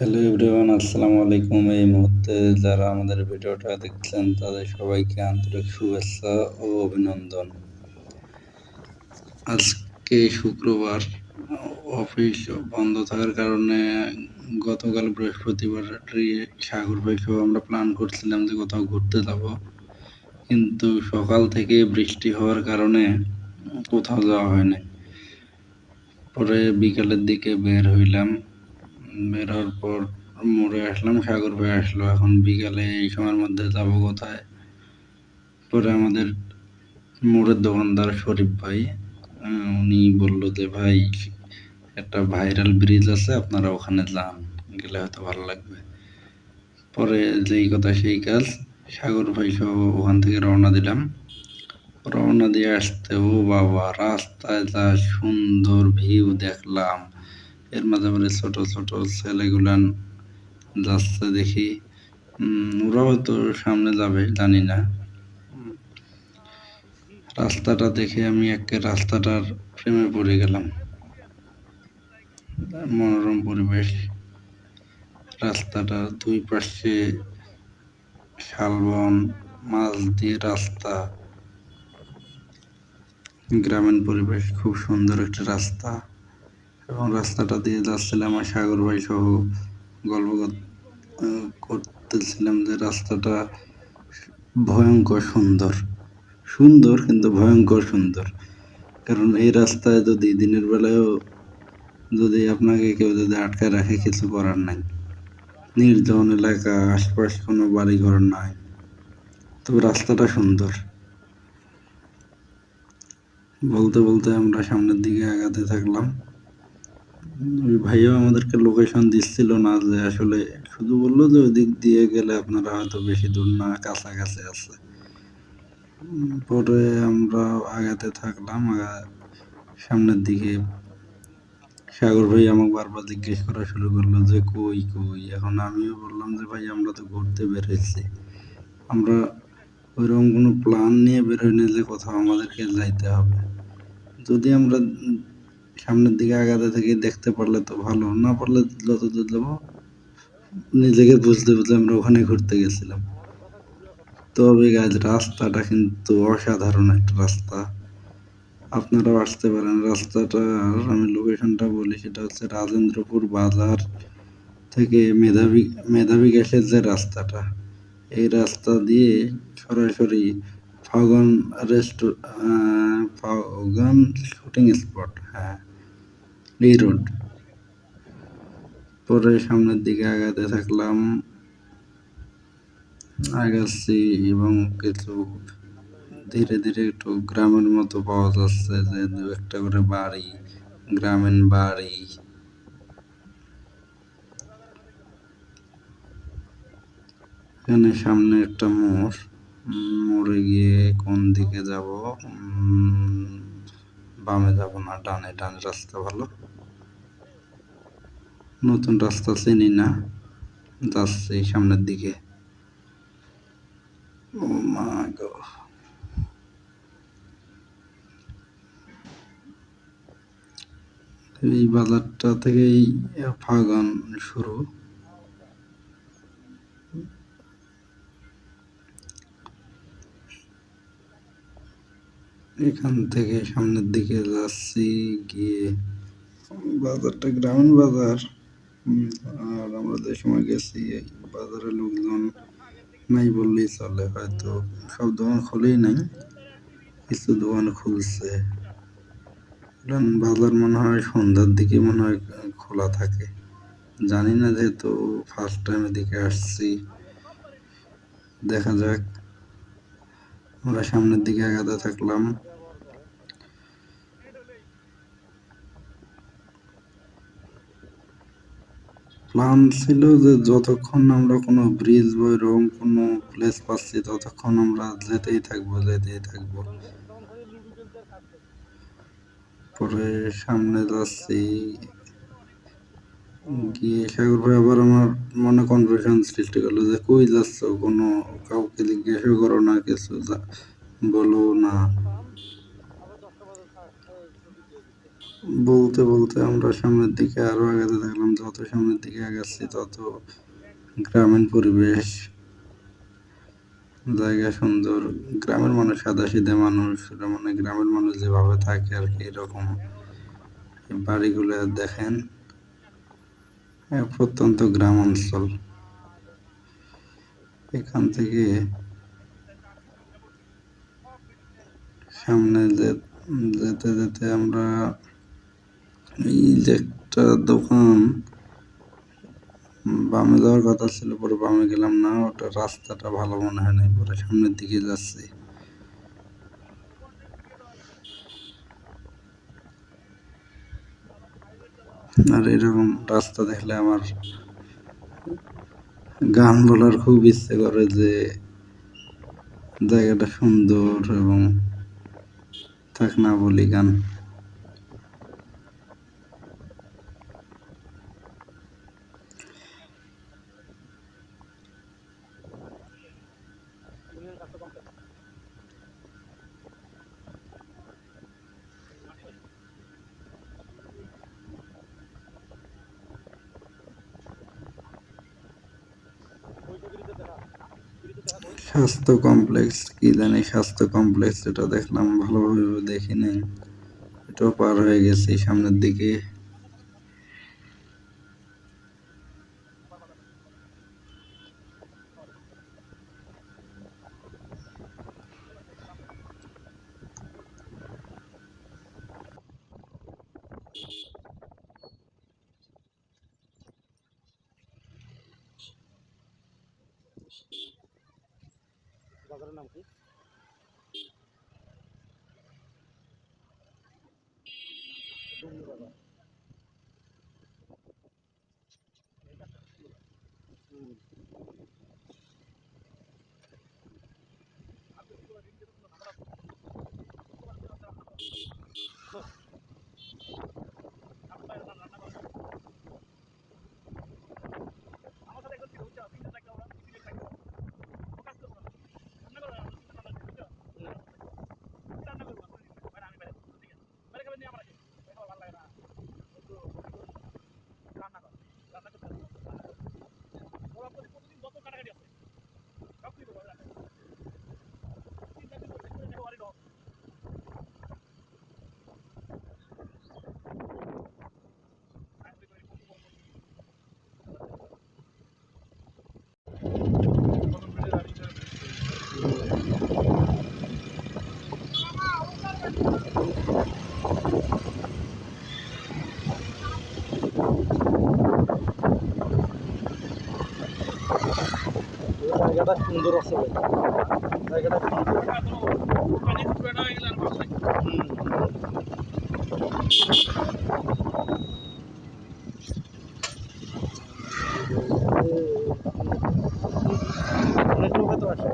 Hello everyone আসসালামু আলাইকুম এই মুহূর্তে যারা আমাদের ভিডিওটা দেখছেন, তাদের সবাইকে আন্তরিক শুভেচ্ছা ও অভিনন্দন। আজকে শুক্রবার, অফিস বন্ধ থাকার কারণে গতকাল বৃহস্পতিবার সাগর ভাই সহ আমরা প্ল্যান করছিলাম যে কোথাও ঘুরতে যাব। কিন্তু সকাল থেকে বৃষ্টি হওয়ার কারণে কোথাও যাওয়া হয়নি। পরে বিকালের দিকে বের হইলাম। বের হওয়ার পর মোড়ে আসলাম, সাগর ভাই আসলো। এখন বিকালে এই সময়ের মধ্যে যাব কোথায়? পরে আমাদের মোড়ের দোকানদার শরীফ ভাই উনি বলল যে, ভাই, একটা ভাইরাল ব্রিজ আছে, আপনারা ওখানে যান, গেলে হয়তো ভালো লাগবে। পরে যেই কথা সেই কাজ, সাগর ভাই সহ ওখান থেকে রওনা দিলাম। রওনা দিয়ে আসতে ও বাবা, রাস্তায় যা সুন্দর ভিউ দেখলাম। এর মাঝে মাঝে ছোট ছোট ছেলেগুলান যাচ্ছে দেখি। ওরাও হয়তো সামনে যাবে, জানি না। রাস্তাটা দেখে আমি একে রাস্তাটার প্রেমে পড়ে গেলাম। মনোরম পরিবেশ। রাস্তাটা দুই পাশে শালবন, মাছ দিয়ে রাস্তা। গ্রামীণ পরিবেশ, খুব সুন্দর একটা রাস্তা। এবং রাস্তাটা দিয়ে যাচ্ছিলাম আমার সাগর ভাই সহ গল্প করতেছিলাম যে রাস্তাটা ভয়ঙ্কর সুন্দর। সুন্দর কিন্তু ভয়ঙ্কর সুন্দর। কারণ এই রাস্তায় যদি দিনের বেলায়ও যদি আপনাকে কেউ যদি আটকায় রাখে, কিছু করার নাই। নির্জন এলাকা, আশপাশ কোনো বাড়ি ঘর নাই। তবে রাস্তাটা সুন্দর। বলতে বলতে আমরা সামনের দিকে আগাতে থাকলাম। ওই ভাইয়াও আমাদেরকে লোকেশন দিচ্ছিল না যে আসলে শুধু বলল যে ওই দিক দিয়ে গেলে আপনারা হয়তো বেশি দূর না, কাছাকাছি আছে। পরে আমরা আগাতে থাকলাম আগা সামনের দিকে সাগর ভাই আমাকে বারবার জিজ্ঞেস করা শুরু করল যে কই কই? এখন আমিও বললাম যে ভাই আমরা তো ঘুরতে বেরোইছি। আমরা ওইরকম কোনো প্ল্যান নিয়ে বেরোইনি যে কোথাও আমাদেরকে যাইতে হবে। যদি আমরা সামনের দিকে আগাতে থেকে, দেখতে পারলে তো ভালো, না পারলে যত যাব নিজেকে বুঝতে বুঝতে আমরা ওখানে ঘুরতে গেছিলাম। তবে গাছ রাস্তাটা কিন্তু অসাধারণ একটা রাস্তা। আপনারাও আসতে পারেন, রাস্তাটা আমি লোকেশনটা বলি, সেটা হচ্ছে রাজেন্দ্রপুর বাজার থেকে মেধাবী মেধাবী গ্যাসের যে রাস্তাটা, এই রাস্তা দিয়ে সরাসরি Fagun rest Fagun shooting spot হ্যাঁ। এই রোড পরে সামনের দিকে আগাতে থাকলাম আগাচ্ছি এবং কিছু ধীরে ধীরে একটু গ্রামের মতো পাওয়া যাচ্ছে যে দু একটা করে বাড়ি, গ্রামীণ বাড়ি। এখানে সামনে একটা মোড় মোড়ে গিয়ে কোন দিকে যাব? বামে যাব না, ডানে ডানে রাস্তা ভালো। নতুন রাস্তা চিনি না, যাচ্ছে সামনের দিকে। এই বাজারটা থেকেই ফাগান শুরু। এখান থেকে সামনের দিকে যাচ্ছি, গিয়ে বাজারটা গ্রামীণ বাজার। আর আমরা যে সময় গেছি বাজারে লোকজন নাই বললেই চলে, হয়তো সব দোকান খুলেই নাই, কিছু দোকান খুলছে। বাজার মনে হয় সন্ধ্যার দিকে মনে হয় খোলা থাকে। জানি না যেহেতু ফার্স্ট টাইম এদিকে আসছি। দেখা যাক। আমরা সামনের দিকে আগাতে থাকলাম। প্ল্যান ছিল যে যতক্ষণ আমরা কোনো ব্রিজ বা এরকম কোনো প্লেস পাচ্ছি, ততক্ষণ আমরা যেতেই থাকব যেতেই থাকব। পরে সামনে যাচ্ছি। গিয়ে সাগর ভাই আবার আমার মনে কনফিউশন সৃষ্টি করল যে কই যাচ্ছ? কোনো কাউকে জিজ্ঞাসা করো না, কিছু বলো না। বলতে বলতে আমরা সামনের দিকে আরও আগাতে থাকলাম, যত সামনের দিকে আগাচ্ছি তত গ্রামীণ পরিবেশ, জায়গা সুন্দর, গ্রামের মানুষ সাদা সিধে মানুষ মানে গ্রামের মানুষ যেভাবে থাকে আর কি এরকম। বাড়িগুলো দেখেন প্রত্যন্ত গ্রাম অঞ্চল এখান থেকে সামনে যেতে যেতে আমরা একটা দোকান, বামে যাওয়ার কথা ছিল, পরে বামে গেলাম না, ওটা রাস্তাটা ভালো মনে হয় নাই, পরে সামনের দিকে যাচ্ছি। আর এরকম রাস্তা দেখলে আমার গান বলার খুব ইচ্ছে করে যে জায়গাটা সুন্দর এবং থাক না বলি গান। স্বাস্থ্য কমপ্লেক্স, কি জানি স্বাস্থ্য কমপ্লেক্স এটা দেখলাম ভালোভাবে দেখি নাই। এটাও পার হয়ে গেছি, সামনের দিকে নাম কি জায়গাটা সুন্দর আসলে জায়গাটা সুন্দর অনেক লোকে তো আসে